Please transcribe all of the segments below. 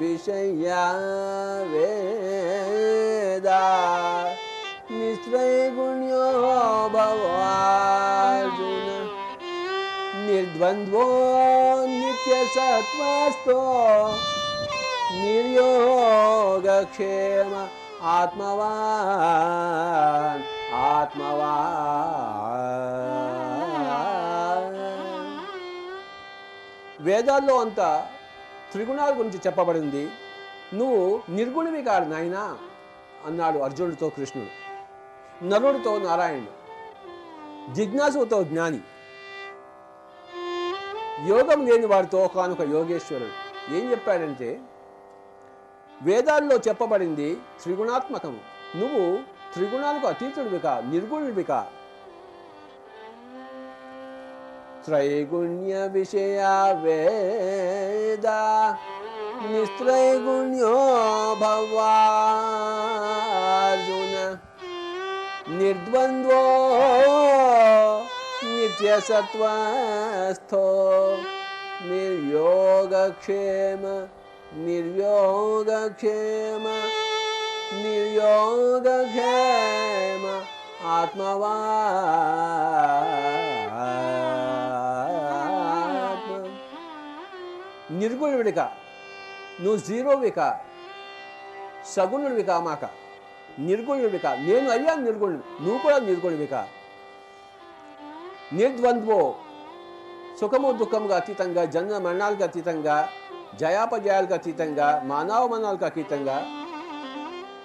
విషయా వేద నిశ్రయగుణ్యో భవార్జున నిర్ద్వంద్వో నిత్యసత్వస్థో నిర్యోగక్షేమ ఆత్మవాన్ ఆత్మవాన్ వేదాల్లో అంతా త్రిగుణాల గురించి చెప్పబడింది. నువ్వు నిర్గుణివి కాదు నాయనా అన్నాడు అర్జునుడితో కృష్ణుడు. నరుడితో నారాయణుడు. జిజ్ఞాసుతో జ్ఞాని. యోగం లేని వాడితో ఒకనొక యోగేశ్వరుడు. ఏం చెప్పాడంటే వేదాల్లో చెప్పబడింది త్రిగుణాత్మకము. నువ్వు త్రిగుణాలకు అతీతుడివిక నిర్గుణుడివిక. త్రైగుణ్య విషయ వేద నిస్త్రైగుణ్యో భవార్జున నిర్ద్వంద్వో నిత్యసత్వస్థో నిర్యోగక్షేమ నిర్యోగక్షేమ నిర్యోగక్షేమ ఆత్మవాత్మ నిర్గుణుడిక నువ్వు జీరోవిక. సగుణుడివిక మాక. నిర్గుణుడిక నేను అయ్యాను నిర్గుణుడు. నువ్వు కూడా నిర్గుణుడివిక. నిర్ద్వంద్వో. సుఖము దుఃఖముగా అతీతంగా జన్మ మరణాలకు అతీతంగా జయాపజయాలకు అతీతంగా మానవమనాలకు అతీతంగా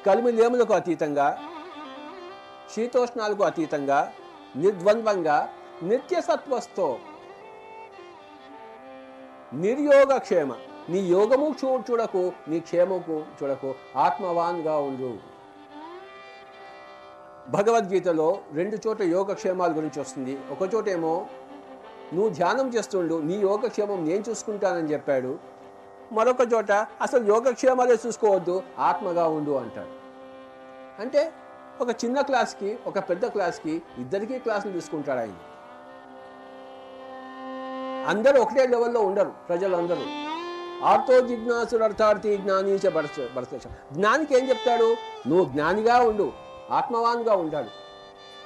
కలిమి లేములకు అతీతంగా శీతోష్ణాలకు అతీతంగా నిర్ద్వంద్వంగా నిత్యసత్వస్తో నిర్యోగ క్షేమ నీ యోగము చూ చూడకు నీ క్షేమకు చూడకు ఆత్మవాన్గా ఉండు. భగవద్గీతలో రెండు చోట్ల యోగక్షేమాల గురించి వస్తుంది. ఒక చోటేమో నువ్వు ధ్యానం చేస్తుండు నీ యోగక్షేమం నేను చూసుకుంటానని చెప్పాడు. మరొక చోట అసలు యోగక్షేమాలే చూసుకోవద్దు ఆత్మగా ఉండు అంటాడు. అంటే ఒక చిన్న క్లాస్కి ఒక పెద్ద క్లాస్కి ఇద్దరికీ క్లాసులు తీసుకుంటాడు ఆయన. అందరూ ఒకటే లెవెల్లో ఉండరు ప్రజలందరూ. ఆర్తో జిజ్ఞాసుడు అర్థార్థి జ్ఞాని చ భరత భరత జ్ఞానికి ఏం చెప్తాడు? నువ్వు జ్ఞానిగా ఉండు ఆత్మవాన్గా ఉంటాడు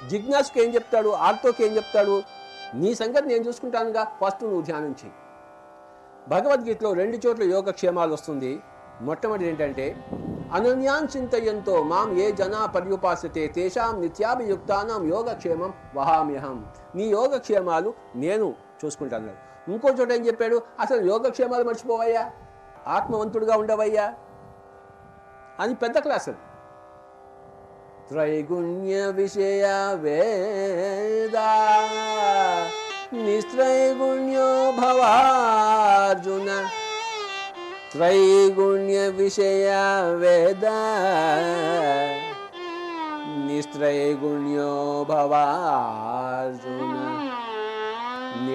జిజ్ఞాసుకి ఏం చెప్తాడు? ఆర్తోకి ఏం చెప్తాడు? నీ సంగతి నేను చూసుకుంటానుగా ఫస్ట్ నువ్వు ధ్యానం చేయి భగవద్గీతలో రెండు చోట్ల యోగక్షేమాలు వస్తుంది. మొట్టమొదటి ఏంటంటే అనన్యాన్ చింతయంతో మాం ఏ జనా పర్యుపాసతే తేషాం నిత్యాభియుక్తానం యోగక్షేమం వహామ్యహం. నీ యోగక్షేమాలు నేను చూసుకుంటాను ఇంకో చోట ఏం చెప్పాడు? అసలు యోగక్షేమాలు మర్చిపోవయ్యా? ఆత్మవంతుడుగా ఉండవయ్యా? అని పెద్ద క్లాస్ అది. త్రైగుణ్య విషయ వేదా నిస్త్రైగుణ్యో భవార్జున. త్రైగుణ్య విషయ వేద నిస్త్రైగుణ్యో భవార్జున.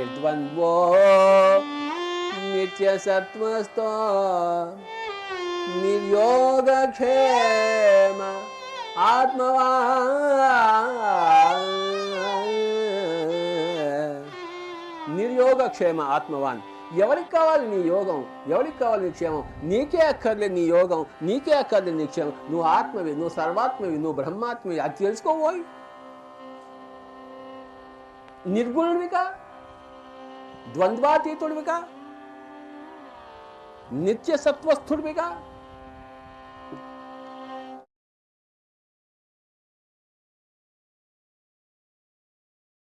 నిర్ద్వంద్వో నిత్యసత్వస్తో నిర్యోగక్షేమ ఆత్మవా. నిర్యోగక్షేమ ఆత్మవాన్. ఎవరికి కావాలి నీ యోగం? ఎవరికి కావాలి నీ క్షేమం? నీకే అక్కర్లే నీ యోగం. నీకే అక్కర్లే నీ క్షేమం. నువ్వు ఆత్మవి నువ్వు సర్వాత్మవి నువ్వు బ్రహ్మాత్మవి. అది తెలుసుకోబోయి నిర్గుణుడిగా ద్వంద్వాతీతుడివిగా నిత్యసత్వస్థుడివిగా